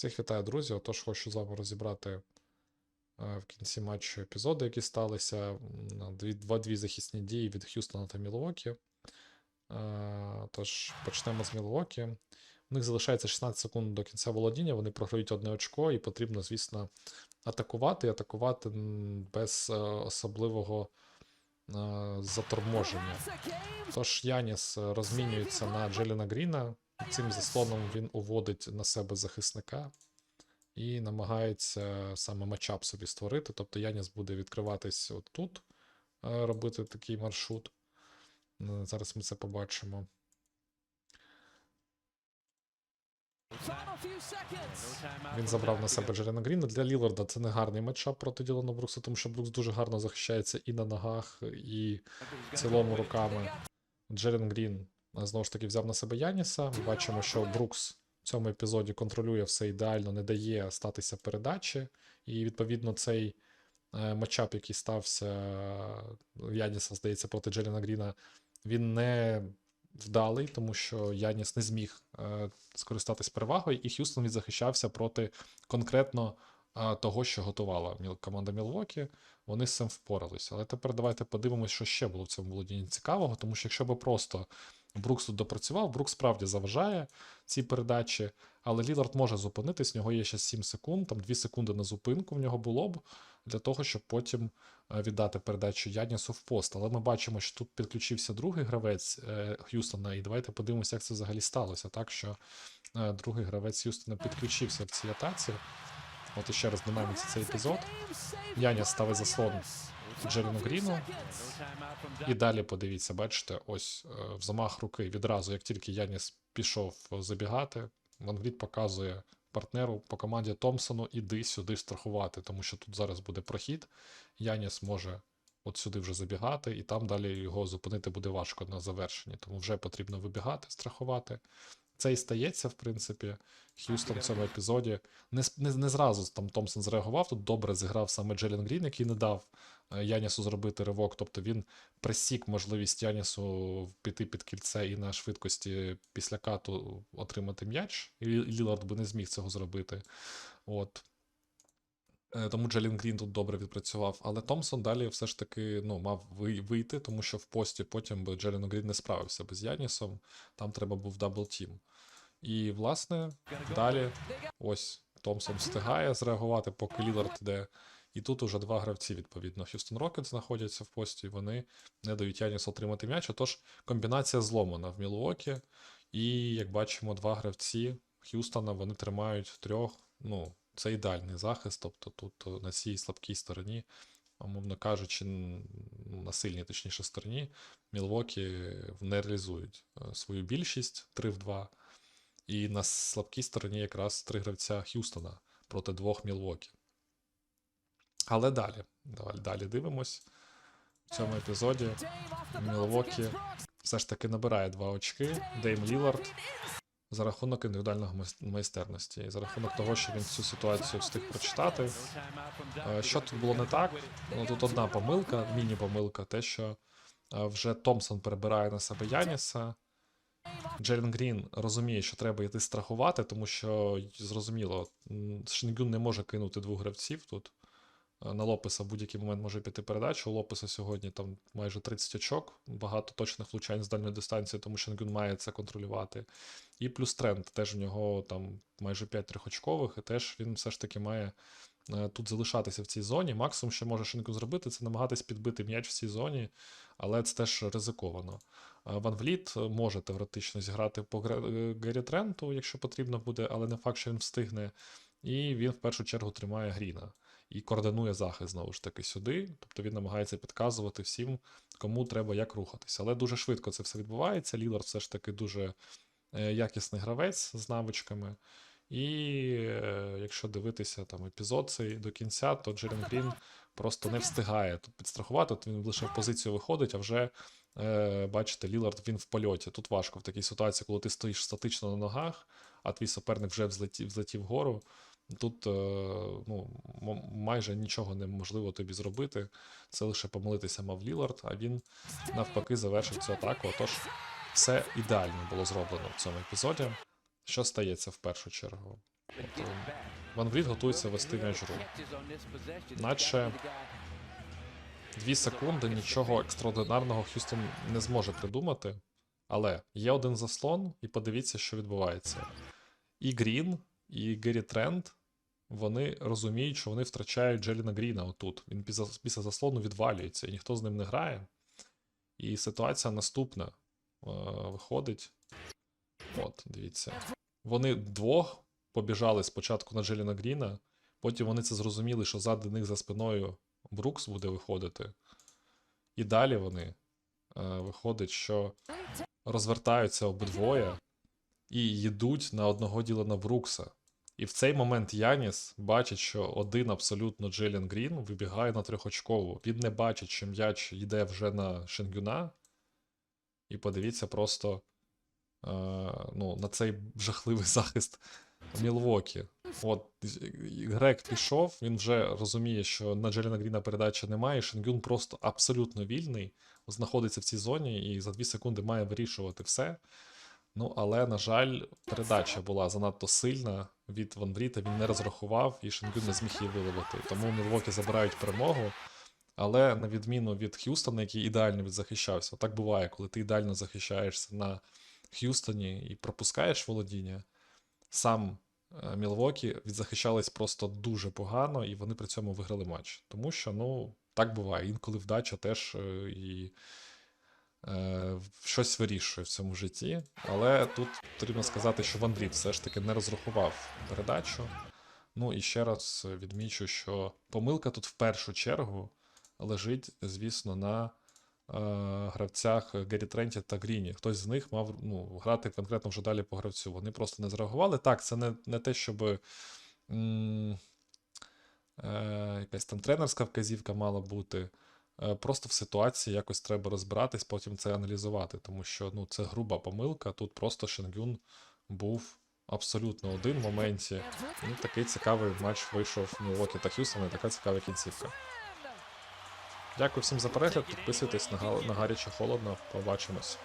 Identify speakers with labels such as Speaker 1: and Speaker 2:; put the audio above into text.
Speaker 1: Всіх вітаю, друзі. Отож, хочу з вами розібрати е, в кінці матчу епізоди, які сталися. М, Дві, два дві захисні дії від Х'юстона та Мілуокі. Е, Тож, почнемо з Мілуокі. У них залишається 16 секунд до кінця володіння, вони програють одне очко, і потрібно, звісно, атакувати і атакувати без е, особливого заторможення. Тож Яніс розмінюється на Джеліна Гріна. Цим заслоном він уводить на себе захисника і намагається саме матчап собі створити. Тобто Яніс буде відкриватись отут, е, робити такий маршрут. Е, Зараз ми це побачимо. Він забрав на себе Джерена Гріна. Для Ліларда це не гарний матчап проти Ділана Брукса, тому що Брукс дуже гарно захищається і на ногах, і в цілому руками. Джерен Грін знову ж таки взяв на себе Яніса. Ми бачимо, що Брукс в цьому епізоді контролює все ідеально, не дає статися передачі. І відповідно цей е, матчап, який стався е, Яніса, здається, проти Джерена Гріна, він не вдалий, тому що Яніс не зміг е, скористатись перевагою, і Х'юстон відзахищався проти конкретно того, що готувала команда Мілвокі. Вони з цим впоралися. Але тепер давайте подивимося, що ще було в цьому володінні цікавого, тому що якщо би просто Брукс тут допрацював, Брукс справді заважає ці передачі, але Лілард може зупинитись, в нього є ще 7 секунд, там 2 секунди на зупинку в нього було б для того, щоб потім е, віддати передачу Янісу в пост. Але ми бачимо, що тут підключився другий гравець е, Х'юстона, і давайте подивимося, як це взагалі сталося. Так що е, другий гравець Х'юстона підключився в цій атаці. От іще раз динаміці цей епізод. Яніс ставить заслон Джеріну Гріну. І далі подивіться, бачите, ось е, в замах руки відразу, як тільки Яніс пішов забігати, Ван показує партнеру по команді Томпсону, іди сюди страхувати, тому що тут зараз буде прохід. Яніс може от сюди вже забігати, і там далі його зупинити буде важко на завершенні. Тому вже потрібно вибігати, страхувати. Це і стається, в принципі. Х'юстон в цьому епізоді не, не, не зразу там Томпсон зреагував. Тут добре зіграв саме Джелін Грін, який не дав е, Янісу зробити ривок. Тобто він присік можливість Янісу піти під кільце і на швидкості після кату отримати м'яч. І Лілард би не зміг цього зробити. От. Е, Тому Джелін Грін тут добре відпрацював. Але Томпсон далі все ж таки ну, мав вийти, тому що в пості потім би Джелін Грін не справився би з Янісом. Там треба був дабл тім. І, власне, далі ось Томпсон встигає зреагувати, поки Лілард йде. І тут уже два гравці, відповідно, Х'юстон Рокет знаходяться в пості, і вони не дають Янісу отримати м'яч. Отож, комбінація зломана в Мілуокі. І, як бачимо, два гравці Х'юстона вони тримають трьох. Ну, це ідеальний захист. Тобто тут е, на цій слабкій стороні, умовно кажучи, на сильній, точніше, стороні, Мілвокі не реалізують е, свою більшість 3 в 2. І на слабкій стороні якраз три гравця Х'юстона проти двох Мілвокі. Але далі, давай далі дивимось. В цьому епізоді Мілвокі все ж таки набирає два очки. Дейм Лілард за рахунок індивідуального майстерності. І за рахунок того, що він цю ситуацію встиг прочитати. Е, Що тут було не так? Ну тут одна помилка, міні-помилка, те, що е, вже Томпсон перебирає на себе Яніса. Джерен Грін розуміє, що треба йти страхувати, тому що зрозуміло, м, Шингюн не може кинути двох гравців тут. Е, На Лопеса в будь-який момент може піти передача. У Лопеса сьогодні там майже 30 очок, багато точних влучань з дальньої дистанції, тому Шингюн має це контролювати. І плюс тренд теж в нього там майже 5 трьохочкових, і теж він все ж таки має е, тут залишатися в цій зоні. Максимум, що може Шингюн зробити, це намагатись підбити м'яч в цій зоні, але це теж ризиковано. Е, Ван Вліт може теоретично зіграти по Гері Тренту, якщо потрібно буде, але не факт, що він встигне. І він в першу чергу тримає Гріна і координує захист знову ж таки сюди. Тобто він намагається підказувати всім, кому треба як рухатися. Але дуже швидко це все відбувається. Лілард все ж таки дуже е, якісний гравець з навичками. І е, якщо дивитися там епізод цей до кінця, то Джерен Грін просто не встигає тут підстрахувати. От він лише в позицію виходить, а вже е, бачите, Лілард він в польоті. Тут важко в такій ситуації, коли ти стоїш статично на ногах, а твій суперник вже взлетів, взлетів вгору. Тут е, ну, майже нічого неможливо тобі зробити. Це лише помилитися мав Лілард, а він навпаки завершив цю атаку. Отож, все ідеально було зроблено в цьому епізоді. Що стається в першу чергу? Тобто, Ван Вріт готується вести м'яч гру. Наче дві секунди нічого екстраординарного Х'юстон не зможе придумати. Але є один заслон, і подивіться, що відбувається. І Грін, і Гері Трент, вони розуміють, що вони втрачають Джеліна Гріна отут. Він після, заслону відвалюється, і ніхто з ним не грає. І ситуація наступна. Е, виходить. От, дивіться. Вони вдвох побіжали спочатку на Джеліна Гріна, потім вони це зрозуміли, що ззади них за спиною Брукс буде виходити. І далі вони е, виходить, що розвертаються обидвоє і йдуть на одного Ділана Брукса. І в цей момент Яніс бачить, що один абсолютно Джелін Грін вибігає на трьохочкову. Він не бачить, що м'яч йде вже на Шенгюна. І подивіться просто е, ну, на цей жахливий захист Мілвокі. От Грек пішов, він вже розуміє, що на Джеліна Гріна передачі немає. і Шенгюн просто абсолютно вільний, знаходиться в цій зоні і за 2 секунди має вирішувати все. Ну, але, на жаль, передача була занадто сильна від Ван Бріта, він не розрахував, і Шенгюн не зміг її виловити. Тому Мілвокі забирають перемогу. Але на відміну від Х'юстона, який ідеально відзахищався, так буває, коли ти ідеально захищаєшся на Х'юстоні і пропускаєш володіння, сам е, Мілвокі відзахищались просто дуже погано, і вони при цьому виграли матч. Тому що, ну, так буває. Інколи вдача теж е, і щось вирішує в цьому житті. Але тут потрібно сказати, що Ван Брід все ж таки не розрахував передачу. Ну і ще раз відмічу, що помилка тут в першу чергу лежить, звісно, на е, гравцях Гері Тренті та Гріні. Хтось з них мав ну, грати конкретно вже далі по гравцю. Вони просто не зреагували. Так, це не, не те, щоб м, е, якась там тренерська вказівка мала бути. Е, Просто в ситуації якось треба розбиратись, потім це аналізувати, тому що ну, це груба помилка. Тут просто Шенгюн був абсолютно один в моменті. І такий цікавий матч вийшов Мілвокі та Х'юстона, така цікава кінцівка. Дякую всім за перегляд. Підписуйтесь на, на гаряче холодно. Побачимось.